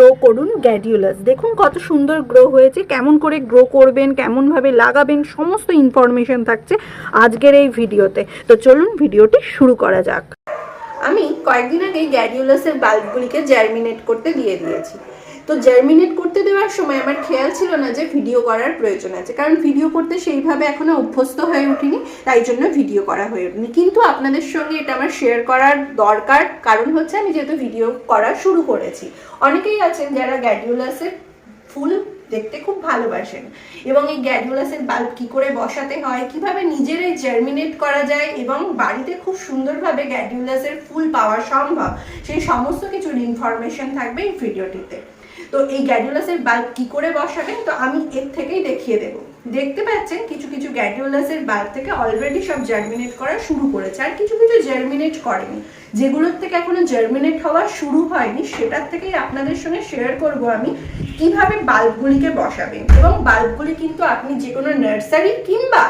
Grow করুন গ্যাডিউলাস। দেখুন কত সুন্দর গ্রো হয়েছে, কেমন করে গ্রো করবেন, কেমনভাবে লাগাবেন, সমস্ত ইনফরমেশন থাকছে আজকের এই ভিডিওতে। তো চলুন ভিডিওটি শুরু করা যাক। আমি কয়েকদিন আগে গ্যাডিউলাসের বাল্বগুলিকে জার্মিনেট করতে দিয়ে দিয়েছি। তো জার্মিনেট করতে দেওয়ার সময় আমার খেয়াল ছিল না যে ভিডিও করার প্রয়োজন আছে। কারণ ভিডিও করতে সেইভাবে এখনও অভ্যস্ত হয়ে উঠিনি, তাই জন্য ভিডিও করা হয়ে ওঠেনি কিন্তু আপনাদের সঙ্গে এটা আমার শেয়ার করার দরকার কারণ হচ্ছে আমি যেহেতু ভিডিও করা শুরু করেছি। অনেকেই আছেন যারা গ্যাডিউলাসের ফুল দেখতে খুব ভালোবাসেন এবং এই গ্যাডিউলাসের বাল্ব কি করে বসাতে হয়, কীভাবে নিজেরাই জার্মিনেট করা যায় এবং বাড়িতে খুব সুন্দরভাবে গ্যাডিউলাসের ফুল পাওয়া সম্ভব, সেই সমস্ত কিছুর ইনফরমেশন থাকবে এই ভিডিওটিতে তো এই গ্যাডিউলাসের বাল্ব কি করে বসাবেন? তো আমি এর থেকেই দেখিয়ে দেব। দেখতে পাচ্ছেন, কিছু কিছু গ্যাডিউলাসের বাল্ব থেকে অলরেডি সব জার্মিনেট করা শুরু করেছে। আর কিছু কিছু জার্মিনেট করেনি। যেগুলোর থেকে এখনও জার্মিনেট হওয়া শুরু হয়নি, সেটার থেকেই আপনাদের সঙ্গে শেয়ার করব আমি কীভাবে বাল্বগুলিকে বসাবেন। এবং বাল্বগুলি কিন্তু আপনি যে কোনো নার্সারি কিংবা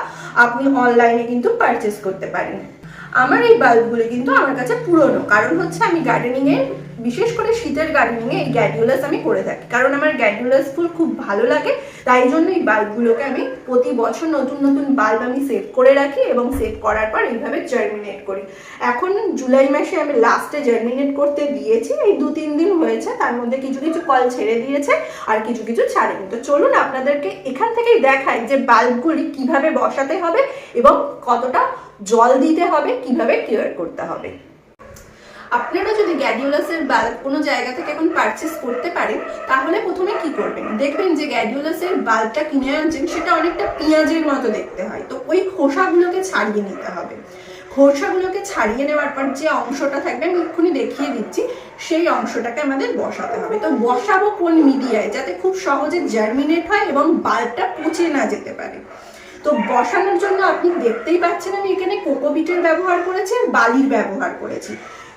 আপনি অনলাইনে কিন্তু পারচেস করতে পারেন। আমার এই বাল্বগুলি কিন্তু আমার কাছে পুরনো। কারণ হচ্ছে আমি গার্ডেনিং এ বিশেষ করে শীতের গার্ডেনিং এ এই গ্যাডিউলাস আমি করে থাকি। কারণ আমার গ্যাডিউলাস ফুল খুব ভালো লাগে, তাই জন্য এই বাল্বগুলোকে আমি প্রতি বছর নতুন নতুন বাল্ব আমি সেভ করে রাখি এবং সেভ করার পর এইভাবে জার্মিনেট করি। এখন জুলাই মাসে আমি লাস্টে জার্মিনেট করতে দিয়েছি, এই দু তিন দিন হয়েছে, তার মধ্যে কিছু কিছু কল ছেড়ে দিয়েছে আর কিছু কিছু ছাড়েনি। তো চলুন আপনাদেরকে এখান থেকেই দেখাই যে বাল্বগুলি কীভাবে বসাতে হবে এবং কতটা জল দিতে হবে, কীভাবে কেয়ার করতে হবে। আপনারা যদি গ্যাডিউলাসের বাল্ব কোনো জায়গা থেকে এখন পারচেস করতে পারেন, তাহলে প্রথমে কি করবেন? দেখবেন যে গ্যাডিউলাসের বাল্বটা কিনে আনছেন, সেটা অনেকটা পেঁয়াজের মতো দেখতে হয়। তো ওই খোসাগুলোকে ছাড়িয়ে নিতে হবে। খোসাগুলোকে ছাড়িয়ে নেওয়ার পর যে অংশটা থাকবে, আমি এক্ষুনি দেখিয়ে দিচ্ছি, সেই অংশটাকে আমাদের বসাতে হবে। তো বসাবো কোন মিডিয়ায়? যাতে খুব সহজে জার্মিনেট হয় এবং বাল্বটা পচে না যেতে পারে। তো বসানোর জন্য আপনি দেখতেই পাচ্ছেন, আমি এখানে কোকোবিটের ব্যবহার করেছি আর বালির ব্যবহার করেছি।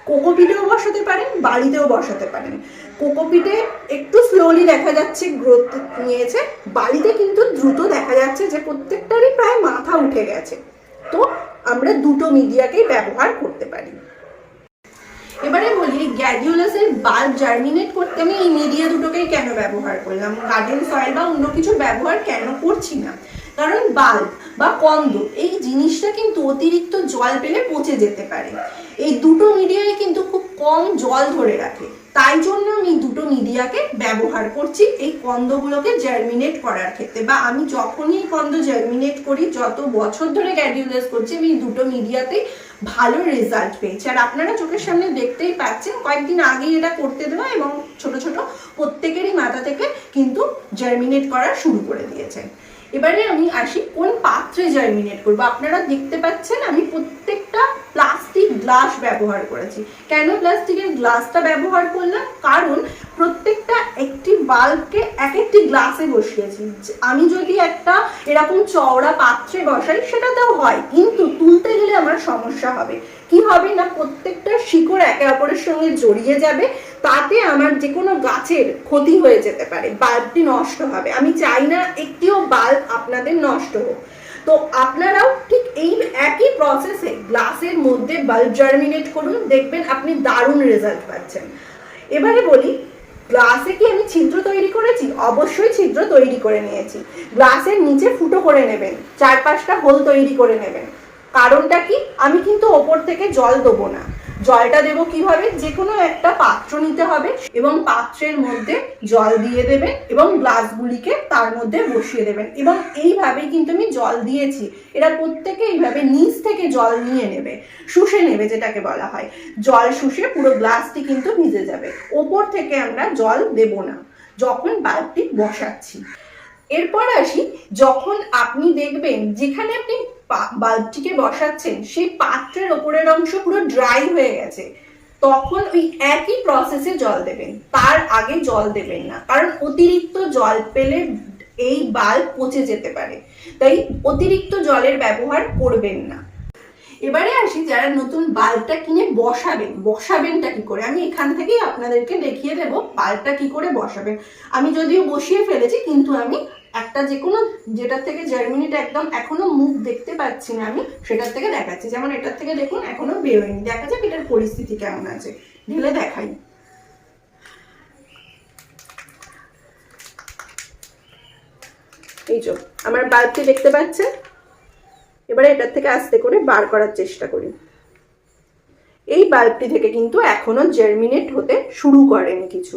কোকোপিটেও বসাতে পারেন বালিতেও বসাতে পারেন। কোকোপিটে একটু স্লোলি দেখা যাচ্ছে গ্রোথ নিয়েছে বালিতে কিন্তু দ্রুত দেখা যাচ্ছে যে প্রত্যেকটারই প্রায় মাথা উঠে গেছে। তো আমরা দুটো মিডিয়াকেই ব্যবহার করতে পারি। এবারে বলি গ্যাডিউলাসের বাল্ব জার্মিনেট করতে আমি এই মিডিয়া দুটোকেই কেন ব্যবহার করলাম? গার্ডেন সয়েল বা অন্য কিছু ব্যবহার কেন করছি না? কারণ বাল্ব বা কন্দ এই জিনিসটা কিন্তু অতিরিক্ত জল পেলে পচে যেতে পারে। এই দুটো মিডিয়ায় কিন্তু খুব কম জল ধরে রাখে। তাই জন্য আমি দুটো মিডিয়াকে ব্যবহার করছি এই কন্দগুলোকে জার্মিনেট করার ক্ষেত্রে। বা আমি যখনই এই কন্দ জার্মিনেট করি, যত বছর ধরে গ্যাডিউলাস করছি, আমি দুটো মিডিয়াতেই ভালো রেজাল্ট পেয়েছি। আর আপনারা চোখের সামনে দেখতেই পাচ্ছেন, কয়েকদিন আগেই এটা করতে দেওয়া এবং ছোট ছোট প্রত্যেকেরই মাথা থেকে কিন্তু জার্মিনেট করা শুরু করে দিয়েছে। এবারে আমি আসি কোন পাত্রে জার্মিনেট করব? আপনারা দেখতে পাচ্ছেন আমি প্রত্যেকটা প্লাস্টিক গ্লাস ব্যবহার করেছি। কেন প্লাস্টিকের গ্লাসটা ব্যবহার করলাম? কারণ প্রত্যেকটা একটি বাল্বকে এক একটি গ্লাসে বসিয়েছি। আমি যদি একটা এরকম চওড়া পাত্রে বসাই, সেটাতেও হয়। কিন্তু তুলতে গেলে আমার সমস্যা হবে। কি হবে না? প্রত্যেকটা শিকড় একে অপরের সঙ্গে জড়িয়ে যাবে। তাতে আমার যে কোনো গাছের ক্ষতি হয়ে যেতে পারে, বাল্বটি নষ্ট হবে। আমি চাই না একটিও বাল্ব আপনাদের নষ্ট হোক। তো আপনারাও ঠিক এই একই প্রসেসে গ্লাসের মধ্যে বাল্ব জার্মিনেট করুন, দেখবেন আপনি দারুণ রেজাল্ট পাচ্ছেন। এবারে বলি গ্লাসে কি আমি ছিদ্র তৈরি করেছি? অবশ্যই ছিদ্র তৈরি করে নিয়েছি। গ্লাসের নিচে ফুটো করে নেবেন চার পাঁচটা হোল তৈরি করে নেবেন। কারণটা কি? আমি কিন্তু ওপর থেকে জল দেবো না। জলটা দেবো কীভাবে? যে কোনো একটা পাত্র নিতে হবে এবং পাত্রের মধ্যে জল দিয়ে দেবেন এবং গ্লাসগুলিকে তার মধ্যে বসিয়ে দেবেন। এবং এইভাবেই কিন্তু আমি জল দিয়েছি। এরা প্রত্যেকে এইভাবে নিচ থেকে জল নিয়ে নেবে, শুষে নেবে যেটাকে বলা হয়। জল শুষে পুরো গ্লাসটি কিন্তু ভিজে যাবে। ওপর থেকে আমরা জল দেব না, যখন বাল্বটি বসাচ্ছি। এরপর আসি, যখন আপনি দেখবেন যেখানে আপনি বাল্বটিকে বসাচ্ছেন, সেই পাত্রের ওপরের অংশ পুরো ড্রাই হয়ে গেছে। তখন ওই একই প্রসেসে জল দেবেন, তার আগে জল দেবেন না, কারণ অতিরিক্ত জল পেলে এই বাল্ব পচে যেতে পারে। তাই অতিরিক্ত জলের ব্যবহার করবেন না। এবারে আসি যারা নতুন বাল্বটা কিনে বসাবেন, বসাবেনটা কি করে? আমি এখান থেকেই আপনাদেরকে দেখিয়ে দেবো বাল্বটা কি করে বসাবেন। আমি যদিও বসিয়ে ফেলেছি, কিন্তু আমি একটা যে কোনো যেটার থেকে জার্মিনিটা একদম এখনও মুখ দেখতে পাচ্ছি না আমি, সেটার থেকে দেখাচ্ছি। যেমন এটার থেকে দেখুন, এখনও বেরোয়নি। দেখা যাক এটার পরিস্থিতি কেমন আছে। ঢেলে দেখাই। এই চো আমার বাল্বটি দেখতে পাচ্ছে এবারে এটার থেকে আস্তে করে বার করার চেষ্টা করি। এই বাল্বটি থেকে কিন্তু এখনও জার্মিনেট হতে শুরু করেনি কিছু।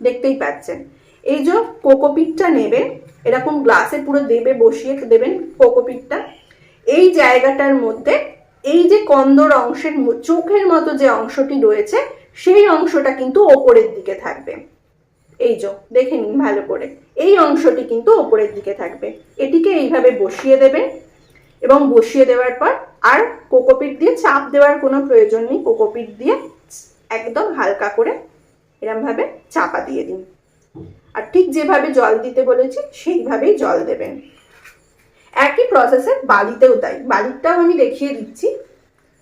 দেখতেই পাচ্ছেন। এই যে কোকোপিটটা নেবে, এরকম গ্লাসে পুরো দেবে, বসিয়ে দেবেন কোকোপিটটা এই জায়গাটার মধ্যে এই যে কন্দর অংশের চোখের মতো যে অংশটি রয়েছে, সেই অংশটা কিন্তু ওপরের দিকে থাকবে। এই যে, দেখে নিন ভালো করে, এই অংশটি কিন্তু ওপরের দিকে থাকবে। এটিকে এইভাবে বসিয়ে দেবেন এবং বসিয়ে দেওয়ার পর আর কোকোপিট দিয়ে চাপ দেওয়ার কোনো প্রয়োজন নেই কোকোপিট দিয়ে একদম হালকা করে এরমভাবে চাপা দিয়ে দিন। আর ঠিক যেভাবে জল দিতে বলেছি, সেইভাবেই জল দেবেন। একই প্রসেসে বালিতেও তাই। বালিটাও আমি দেখিয়ে দিচ্ছি।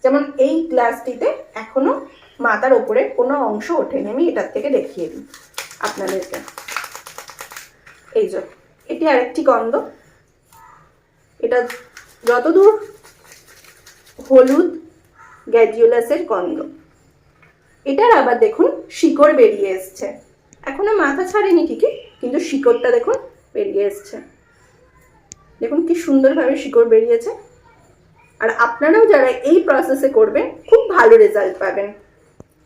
যেমন এই গ্লাসটিতে এখনও মাথার ওপরে কোনো অংশ ওঠেনি। আমি এটার থেকে দেখিয়ে দিই আপনাদেরকে। এই যে, এটি আরেকটি গন্ধ। এটা যতদূর হলুদ গ্যাডিওলাসের গন্ধ। এটার আবার দেখুন, শিকড় বেরিয়ে এসছে। এখনও মাথা ছাড়েনি ঠিকই, কিন্তু শিকড়টা দেখুন বেরিয়ে এসছে। দেখুন কি সুন্দরভাবে শিকড় বেরিয়েছে। আর আপনারাও যারা এই প্রসেসে করবেন, খুব ভালো রেজাল্ট পাবেন।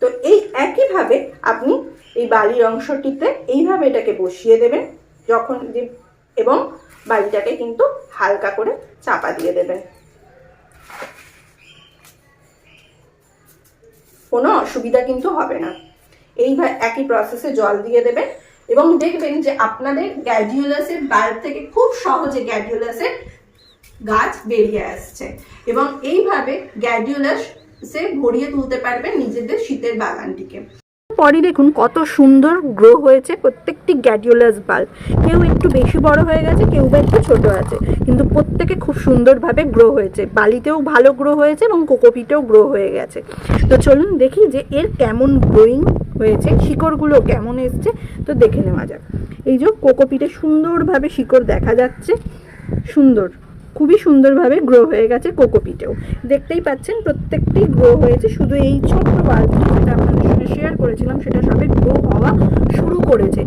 তো এই একইভাবে আপনি এই বালির অংশটিতে এইভাবে এটাকে বসিয়ে দেবেন, যখন এবং বালিটাকে কিন্তু হালকা করে চাপা দিয়ে দেবেন। কোনো অসুবিধা কিন্তু হবে না। এইভাবে একই প্রসেসে জল দিয়ে দেবেন এবং দেখবেন যে আপনাদের গ্যাডিওলাসের বাল্ব থেকে খুব সহজে গ্যাডিওলাসের গাছ বেরিয়ে আসছে। এবং এইভাবে গ্যাডিওলাসে ভরিয়ে তুলতে পারবেন নিজেদের শীতের বাগানটিকে। পরে দেখুন কত সুন্দর গ্রো হয়েছে প্রত্যেকটি গ্যাডিওলাস বাল্ব কেউ একটু বেশি বড় হয়ে গেছে, কেউ বা একটু ছোট আছে। কিন্তু প্রত্যেকে খুব সুন্দরভাবে গ্রো হয়েছে। বালিতেও ভালো গ্রো হয়েছে এবং কোকোপিটেও গ্রো হয়ে গেছে। তো চলুন দেখি যে এর কেমন গ্রোয়িং হয়েছে, শিকড়গুলো কেমন এসছে। তো দেখে নেওয়া যাক। এই যে কোকোপিটে সুন্দরভাবে শিকড় দেখা যাচ্ছে। সুন্দর, খুবই সুন্দরভাবে গ্রো হয়ে গেছে কোকোপিটেও। দেখতেই পাচ্ছেন প্রত্যেকটি গ্রো হয়েছে। শুধু এই ছোট্ট বাল্বটি যেটা আপনাদের সঙ্গে শেয়ার করেছিলাম, সেটা সবে গ্রো হওয়া শুরু করেছে।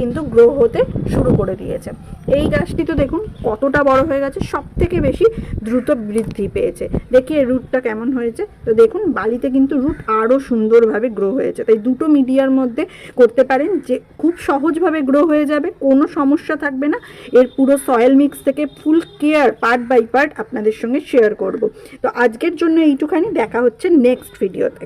কিন্তু গ্রো হতে শুরু করে দিয়েছে। এই গাছটি তো দেখুন কতটা বড় হয়ে গেছে সব থেকে বেশি দ্রুত বৃদ্ধি পেয়েছে। দেখি এর রুটটা কেমন হয়েছে? তো দেখুন বালিতে কিন্তু রুট আরও সুন্দরভাবে গ্রো হয়েছে। তাই দুটো মিডিয়ার মধ্যে করতে পারেন যে খুব সহজভাবে গ্রো হয়ে যাবে, কোনো সমস্যা থাকবে না। এর পুরো সয়েল মিক্স থেকে full care part by part আপনাদের সঙ্গে শেয়ার করব। তো আজকের জন্য এইটুখানি, দেখা হচ্ছে নেক্সট ভিডিওতে